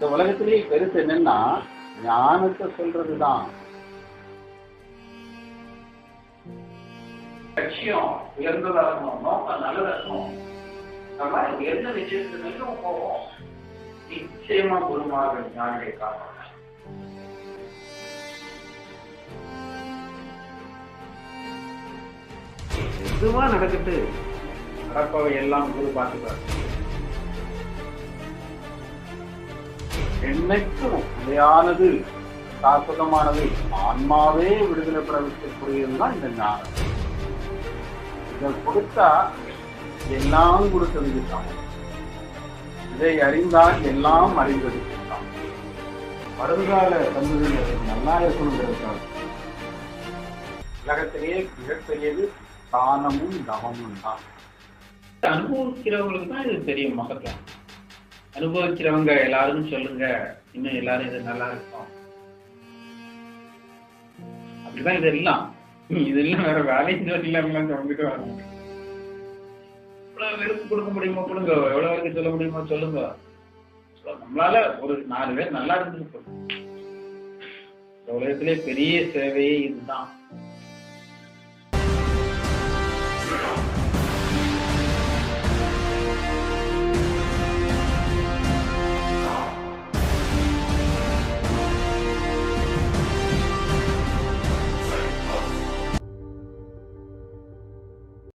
இந்த உலகத்திலேயே பெருசு என்னன்னா ஞானத்தை சொல்றதுதான். லட்சியம் உயர்ந்ததா இருக்கணும் நோக்கம் நல்லதா இருக்கணும். நம்ம எந்த விஷயத்துலையும் போவோம்? நிச்சயமா குருமாக ஞானியை காப்பாங்க எதுவா நடக்கட்டு நடப்பவை எல்லாம் குரு பார்த்துப்பாரு. என்னைக்கும் நிலையானது சாஸ்வதமானது ஆன்மாவே விடுதலை பிரவிக்கக்கூடியதுதான் இந்த ஞானம். இதை கொடுத்தா எல்லாம் கொடுத்ததுக்கு சமம் இதை அறிந்தால் எல்லாம் அறிந்ததுக்கு சமம் வருங்கால சந்ததியினர் நல்லா இருக்கணுங்கிறதுக்காக. உலகத்திலேயே மிகப்பெரியது தானமும் தவமும் தான் அனுபவிக்கிறவங்களுக்கு தான் இது தெரியும் மகத்தான் அனுபவிக்கிறவங்க எல்லாரும் சொல்லுங்க. இன்னும் எல்லாரும் இது நல்லா இருக்கும். அப்படிதான் இதெல்லாம். இதெல்லாம் வேற வேலைக்கு இல்லாமலாம் சொல்லிட்டு வராங்க. எவ்வளவு பேருக்கு கொடுக்க முடியுமோ கொடுங்க. எவ்வளவு பேருக்கு சொல்ல முடியுமோ சொல்லுங்க. நம்மளால ஒரு நாலு பேர் நல்லா இருந்துட்டு போதும் உலகத்திலே பெரிய சேவையே இதுதான்.